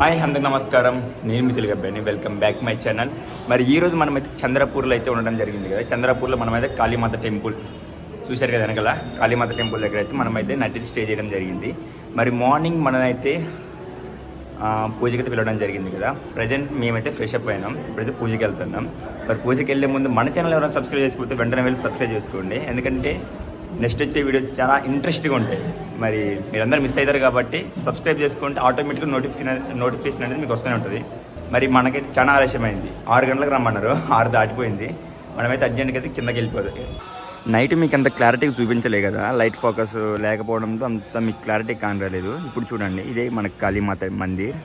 Hi అందరికి నమస్కారం. నేను మీ Telugu welcome back my channel మరి ఈరోజు మనమైతే చంద్రపూర్లో అయితే ఉండడం జరిగింది కదా. చంద్రపూర్లో మనమైతే కాళీమాత టెంపుల్ చూశారు కదా వెనకాల? కాళీమాత టెంపుల్ దగ్గర అయితే మనమైతే నైట్ స్టే చేయడం జరిగింది. మరి మార్నింగ్ మనమైతే పూజకి అయితే వెళ్ళడం జరిగింది కదా. ప్రజెంట్ మేమైతే ఫ్రెష్ అప్ అయినాం. ఇప్పుడైతే పూజకి వెళ్తున్నాం. మరి పూజకి వెళ్ళే ముందు మన ఛానల్ ఎవరైనా సబ్స్క్రైబ్ చేసుకుంటే వెంటనే వెళ్ళి సబ్స్క్రైబ్ చేసుకోండి. ఎందుకంటే నెక్స్ట్ వచ్చే వీడియోస్ చాలా ఇంట్రెస్ట్గా ఉంటాయి. మరి మీరందరూ మిస్ అవుతారు కాబట్టి సబ్స్క్రైబ్ చేసుకుంటే ఆటోమేటిక్గా నోటిఫికేషన్ నోటిఫికేషన్ అనేది మీకు వస్తూనే ఉంటుంది. మరి మనకైతే చాలా ఆలస్యమైంది. ఆరు గంటలకు రమ్మన్నారు. ఆరు దాటిపోయింది. మనమైతే అర్జెంట్గా అయితే కిందకి వెళ్ళిపోతుంది నైట్ మీకు అంత క్లారిటీగా చూపించలే కదా? లైట్ ఫోకస్ లేకపోవడంతో అంత మీకు క్లారిటీ కానరాలేదు. ఇప్పుడు చూడండి. ఇదే మన కాళీమాత మందిర్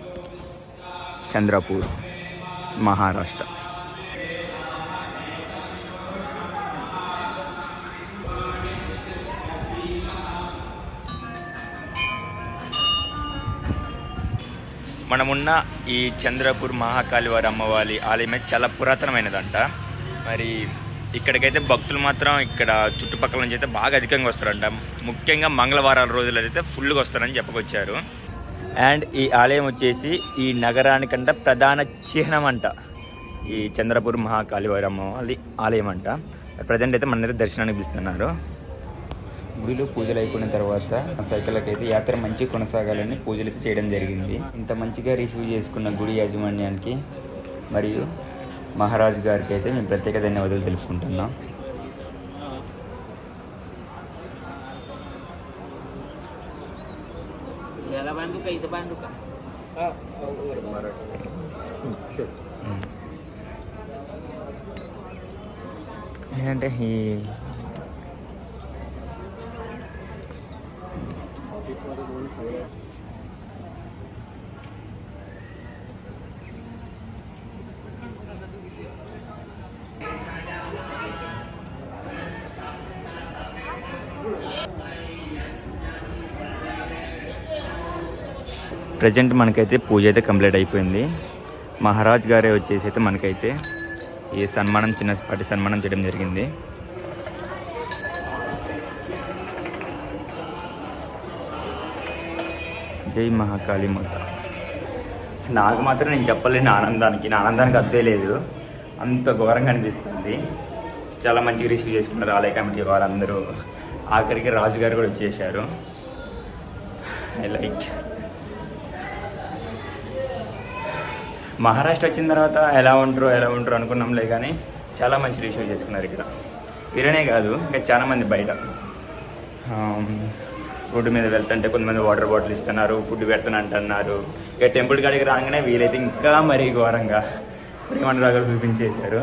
చంద్రపూర్ మహారాష్ట్ర. మనమున్న ఈ చంద్రపూర్ మహాకాళివారి అమ్మవారి ఆలయం అయితే చాలా పురాతనమైనదంట. మరి ఇక్కడికైతే భక్తులు మాత్రం ఇక్కడ చుట్టుపక్కల నుంచి అయితే బాగా అధికంగా వస్తారంట. ముఖ్యంగా మంగళవారాల రోజులు అయితే ఫుల్గా వస్తారని చెప్పుకొచ్చారు. అండ్ ఈ ఆలయం వచ్చేసి ఈ నగరానికంట ప్రధాన చిహ్నం అంట ఈ చంద్రపూర్ మహాకాళివారి అమ్మవారి ఆలయం అంట. ప్రజెంట్ అయితే మన దర్శనానికి పిలుస్తున్నారు. గుడిలో పూజలు అయిపోయిన తర్వాత సైకిళ్ళకి అయితే యాత్ర మంచి కొనసాగాలని పూజలు అయితే చేయడం జరిగింది. ఇంత మంచిగా రిసీవ్ చేసుకున్న గుడి యాజమాన్యానికి మరియు మహారాజ్ గారికి అయితే మేము ప్రత్యేక ధన్యవాదాలు తెలుపుకుంటున్నాం. ఏంటంటే ఈ ప్రజెంట్ మనకైతే పూజ అయితే కంప్లీట్ అయిపోయింది. మహారాజ్ గారే వచ్చేసి అయితే మనకైతే ఈ సన్మానం చిన్నపాటి సన్మానం చేయడం జరిగింది. జై మహాకాళి మాత. నాకు మాత్రం నేను చెప్పలేను ఆనందానికి. నా ఆనందానికి అద్దే లేదు. అంత ఘోరంగా అనిపిస్తుంది. చాలా మంచిగా రిసీవ్ చేసుకున్నారు ఆలయ కమిటీ వాళ్ళందరూ ఆఖరికి రాజు గారు కూడా వచ్చేసారు ఐ లైక్ మహారాష్ట్ర వచ్చిన తర్వాత ఎలా ఉంటారు ఎలా ఉంటారు అనుకున్నాంలే కానీ చాలా మంచి రిసీవ్ చేసుకున్నారు ఇక్కడ. వీరనే కాదు ఇంకా చాలామంది బయట. రోడ్డు మీద వెళ్తుంటే కొంతమంది వాటర్ బాటిల్ ఇస్తున్నారు ఫుడ్ పెడతాను అంటున్నారు. ఇక టెంపుల్ కాడికి రాగానే వీలైతే ఇంకా మరీ ఘోరంగా ప్రేమనురాగాలు చూపించేశారు.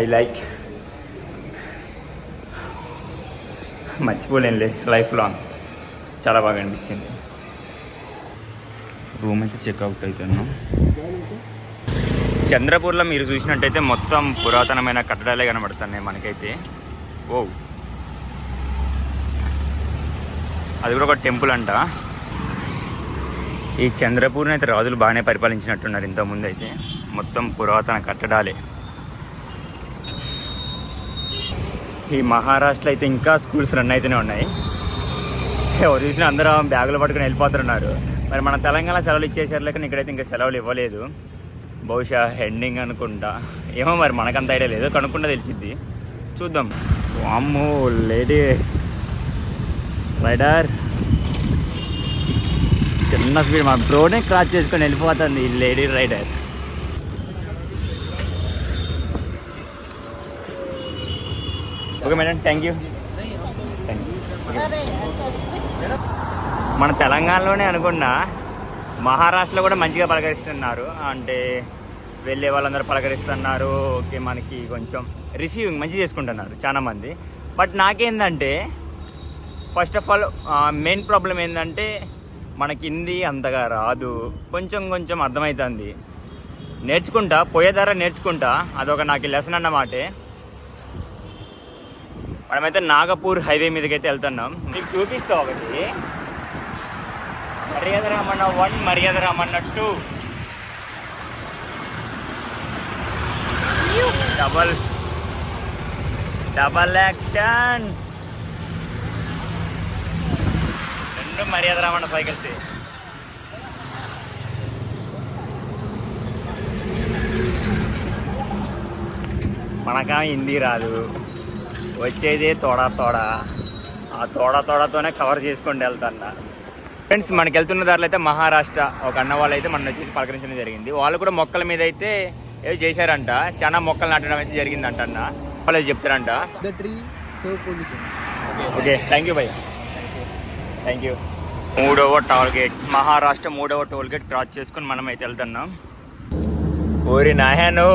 ఐ లైక్ మర్చిపోలేనులే లైఫ్ లాంగ్ చాలా బాగా అనిపించింది. రూమ్ అయితే చెక్అవుట్ అవుతున్నాం చంద్రపూర్లో మీరు చూసినట్టయితే మొత్తం పురాతనమైన కట్టడాలే కనబడుతున్నాయి మనకైతే. ఓ అది కూడా ఒక టెంపుల్ అంట. ఈ చంద్రపూర్ని అయితే రాజులు బాగానే పరిపాలించినట్టున్నారు ఇంతకుముందు అయితే. మొత్తం పురాతన కట్టడాలే. ఈ మహారాష్ట్రలో అయితే ఇంకా స్కూల్స్ రన్ అయితేనే ఉన్నాయి. ఎవరు చూసినా అందరూ బ్యాగులు పట్టుకుని వెళ్ళిపోతున్నారు. మరి మన తెలంగాణ సెలవులు ఇచ్చేసారు లేక ఇక్కడైతే ఇంకా సెలవులు ఇవ్వలేదు. బహుశా హెండింగ్ అనుకుంటా. ఏమో మరి మనకంత ఐడియా లేదు. కనుక్కుంటే తెలిసిద్ది. చూద్దాం. అమ్మో లేడీ రైడర్ చిన్న స్పీడ్ మా డ్రోనే క్రాస్ చేసుకొని వెళ్ళిపోతుంది ఈ lady rider okay madam thank you thank you మన తెలంగాణలోనే అనుకున్నా మహారాష్ట్రలో కూడా మంచిగా పలకరిస్తున్నారు. అంటే వెళ్ళే వాళ్ళందరూ పలకరిస్తున్నారు. ఓకే మనకి కొంచెం రిసీవింగ్ మంచి చేసుకుంటున్నారు చాలామంది. But నాకేందంటే first of all main problem ఏంటంటే మనకి హిందీ అంతగా రాదు. కొంచెం కొంచెం అర్థమవుతుంది నేర్చుకుంటా పోయే ధర నేర్చుకుంటా. అదొక నాకు లెసన్ అన్నమాటే. మనమైతే నాగపూర్ హైవే మీదకైతే వెళ్తున్నాం. నీకు చూపిస్తా ఒకటి. Maryada Ramanna one Maryada Ramanna two. Double double action Maryada Ravana cycles మనకా Hindi రాదు. వచ్చేది తోడా తోడ. ఆ తోడ తోడతోనే కవర్ చేసుకొని వెళ్తాను ఫ్రెండ్స్ మనకి వెళ్తున్న దారిలో అయితే మహారాష్ట్ర ఒక అన్న వాళ్ళు అయితే మన వచ్చి పలకరించడం జరిగింది. వాళ్ళు కూడా మొక్కల మీద అయితే ఏదో చేశారంట. చాలా మొక్కలు నాటడం అయితే జరిగిందంట అన్న వాళ్ళు చెప్తారంట ఓకే థ్యాంక్ యూ భయ్య థ్యాంక్ యూ మూడవ టోల్ గేట్ మహారాష్ట్ర మూడవ టోల్ గేట్ క్రాస్ చేసుకుని మనం అయితే వెళ్తున్నాం. ఊరి నాయను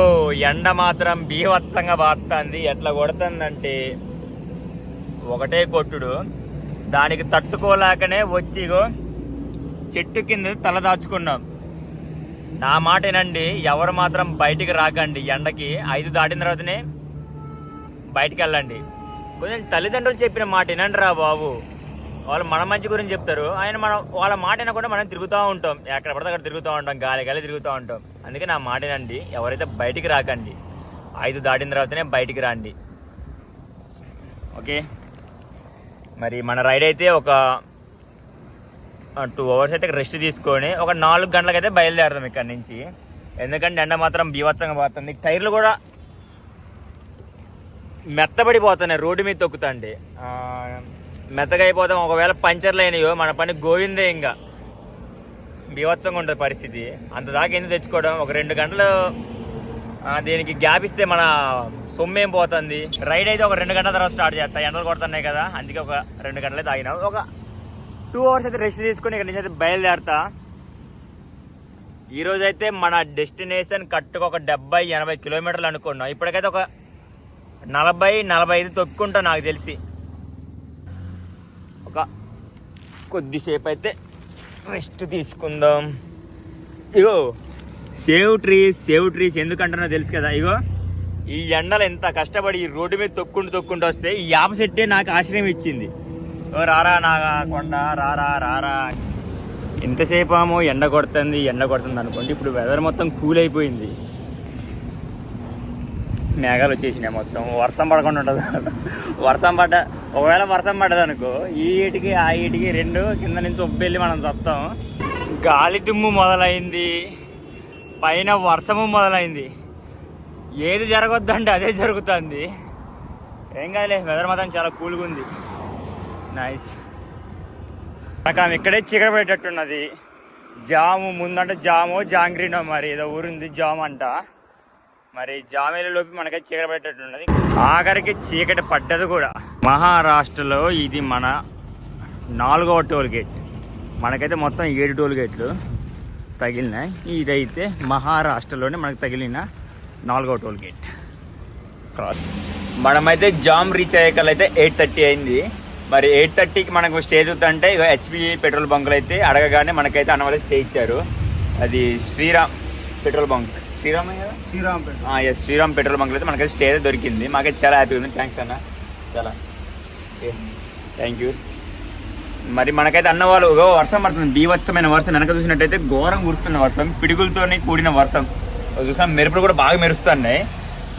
ఎండ మాత్రం బీభత్సంగా బాస్తుంది ఎట్లా కొడుతుందంటే ఒకటే కొట్టుడు. దానికి తట్టుకోలేకనే వచ్చి ఇగో చెట్టు కింద తల దాచుకున్నాం. నా మాటేనండి ఎవరు మాత్రం బయటికి రాకండి. ఎండకి ఐదు దాటిన తర్వాతనే బయటికి వెళ్ళండి. కొంచెం తల్లిదండ్రులు చెప్పిన మాట వినండి రా బాబు. వాళ్ళు మన మంచి గురించి చెప్తారు. ఆయన మనం వాళ్ళ మాట వినకుండా మనం తిరుగుతూ ఉంటాం. ఎక్కడ పడితే అక్కడ తిరుగుతూ ఉంటాం. గాలి గాలి తిరుగుతూ ఉంటాం. అందుకే నా మాట ఎవరైతే బయటికి రాకండి ఐదు దాటిన తర్వాతనే బయటికి రండి. ఓకే? మరి మన రైడ్ అయితే ఒక టూ అవర్స్ అయితే రెస్ట్ తీసుకొని ఒక నాలుగు గంటలకైతే బయలుదేరుతాం ఇక్కడ నుంచి. ఎందుకంటే ఎండ మాత్రం బీభత్సంగా పోతుంది టైర్లు కూడా మెత్తబడిపోతున్నాయి. రోడ్డు మీద తొక్కుతండి మెత్తగైపోతాం మెత్తగా అయిపోతాం. ఒకవేళ పంచర్లు అయినాయో మన పని గోవిందే ఇంకా. బీభత్సంగా ఉంటుంది పరిస్థితి. అంత దాకా ఎందుకు తెచ్చుకోవడం? ఒక రెండు గంటలు దీనికి గ్యాప్ ఇస్తే మన సొమ్మేం పోతుంది? రైడ్ అయితే ఒక రెండు గంటల తర్వాత స్టార్ట్ చేస్తా. ఎండలు కొడుతున్నాయి కదా అందుకే ఒక రెండు గంటలే తాగినా. ఒక టూ అవర్స్ అయితే రెస్ట్ తీసుకొని ఇక్కడ నుంచి అయితే బయలుదేరతా. ఈరోజైతే అయితే మన డెస్టినేషన్ కట్టుకు ఒక డెబ్బై ఎనభై కిలోమీటర్లు అనుకున్నాం. ఇప్పటికైతే ఒక నలభై నలభై ఐదు తొక్కుంటా నాకు తెలిసి ఒక కొద్దిసేపు అయితే రెస్ట్ తీసుకుందాం. ఇగో సేవ్ ట్రీస్ సేవ్ ట్రీస్ ఎందుకంటున్నా తెలుసు కదా ఇగో ఈ ఎండలు ఎంత కష్టపడి ఈ రోడ్డు మీద తొక్కుంటూ తొక్కుంటూ వస్తే ఈ యాప చెట్టే నాకు ఆశ్రయం ఇచ్చింది. ఓ రారా నాగా కొండ రారా రారా. ఎంతసేపు ఆమో ఎండ కొడుతుంది ఎండ కొడుతుంది అనుకోండి ఇప్పుడు వెదర్ మొత్తం కూల్ అయిపోయింది. మేఘాలు వచ్చేసినాయి మొత్తం. వర్షం పడకుండా ఉండదు వర్షం పడ్డ ఒకవేళ వర్షం పడ్డది అనుకో ఈ ఈటికి ఆ ఈటికి రెండు కింద నుంచి ఉబ్బెళ్ళి మనం చస్తాం గాలి దుమ్ము మొదలైంది. పైన వర్షము మొదలైంది. ఏది జరగొద్దంటే అదే జరుగుతుంది. ఏం కాదులే వెదర్ మాత్రం చాలా కూల్గా ఉంది. నైస్ నాకు ఆమె ఇక్కడే చీకటి పెట్టేటట్టున్నది జాము ముందంటే జాము జాంగ్రీనో మరి ఏదో ఊరుంది జామ్ అంట. మరి జామేల మనకి మనకైతే చీకటి పడేటట్టున్నది ఆఖరికి చీకటి పడ్డది కూడా. మహారాష్ట్రలో ఇది మన నాలుగవ టోల్ గేట్. మనకైతే మొత్తం ఏడు టోల్ గేట్లు తగిలినాయి. ఇదైతే మహారాష్ట్రలోనే మనకు తగిలిన నాలుగవ టోల్ గేట్. క్రాస్ మనమైతే జామ్ రీచ్ అయ్యేకల్లా ఎయిట్ థర్టీ అయింది. మరి ఎయిట్ థర్టీకి మనకు స్టే చూస్తుంటే హెచ్పి పెట్రోల్ బంకులు అయితే అడగగానే మనకైతే అన్నవాళ్ళు స్టే ఇచ్చారు. అది శ్రీరామ్ పెట్రోల్ బంక్. శ్రీరామ్ కదా Sriram ఎస్ శ్రీరామ్ పెట్రోల్ బంక్లో అయితే మనకైతే స్టే అయితే దొరికింది. మాకైతే చాలా హ్యాపీ ఉంది. థ్యాంక్స్ అన్న. చాలా. థ్యాంక్ యూ మరి మనకైతే అన్న వాళ్ళు "ఓ, వర్షం పడుతుంది. బీభత్సమైన వర్షం. వెనక చూసినట్టయితే ఘోరం కురుస్తున్న వర్షం. పిడుగులతోని కూడిన వర్షం. చూసాం మెరుపులు కూడా బాగా మెరుస్తున్నాయి.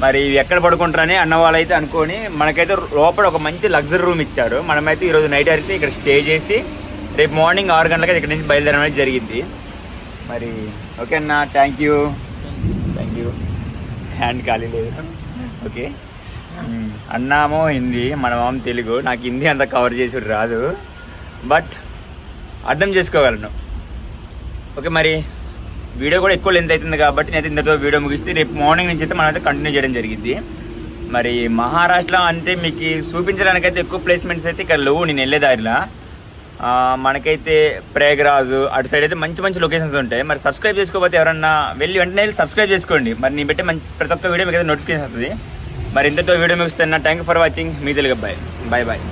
మరి ఎక్కడ పడుకుంటారని అన్న వాళ్ళు అయితే అనుకొని మనకైతే లోపల ఒక మంచి లగ్జరీ రూమ్ ఇచ్చారు. మనమైతే ఈరోజు నైట్ అయితే ఇక్కడ స్టే చేసి రేపు మార్నింగ్ ఆరు గంటలకి ఇక్కడ నుంచి బయలుదేరడం అనేది జరిగింది. మరి ఓకే అన్న. థ్యాంక్ యూ హ్యాండ్ ఖాళీ లేదు. ఓకే. అన్నామో హిందీ మనమేమో తెలుగు. నాకు హిందీ అంత కవర్ చేసి రాదు. బట్ అర్థం చేసుకోగలను. ఓకే మరి వీడియో కూడా ఎక్కువ లెంత్ అవుతుంది కాబట్టి నేను ఇంతతో వీడియో ముగిస్తే రేపు మార్నింగ్ నుంచి అయితే మనం అయితే కంటిన్యూ చేయడం జరిగింది. మరి మహారాష్ట్ర అంటే మీకు చూపించడానికైతే ఎక్కువ ప్లేస్మెంట్స్ అయితే ఇక్కడ లేవు. నేను వెళ్ళే దారిలో. మనకైతే ప్రయాగరాజ్ అటు సైడ్ అయితే మంచి మంచి లొకేషన్స్ ఉంటాయి. మరి సబ్స్క్రైబ్ చేసుకోకపోతే ఎవరన్నా వెళ్ళి వెంటనే వెళ్ళి సబ్స్క్రైబ్ చేసుకోండి. మరి నేను పెట్టే మంచి ప్రతి ఒక్క వీడియో మీకు అయితే నోటిఫికేషన్ వస్తుంది. మరి ఇంతతో వీడియో ముగిస్తున్నా. థ్యాంక్ యూ ఫర్ వాచింగ్ మీ తెలుగు అబ్బాయి. Bye bye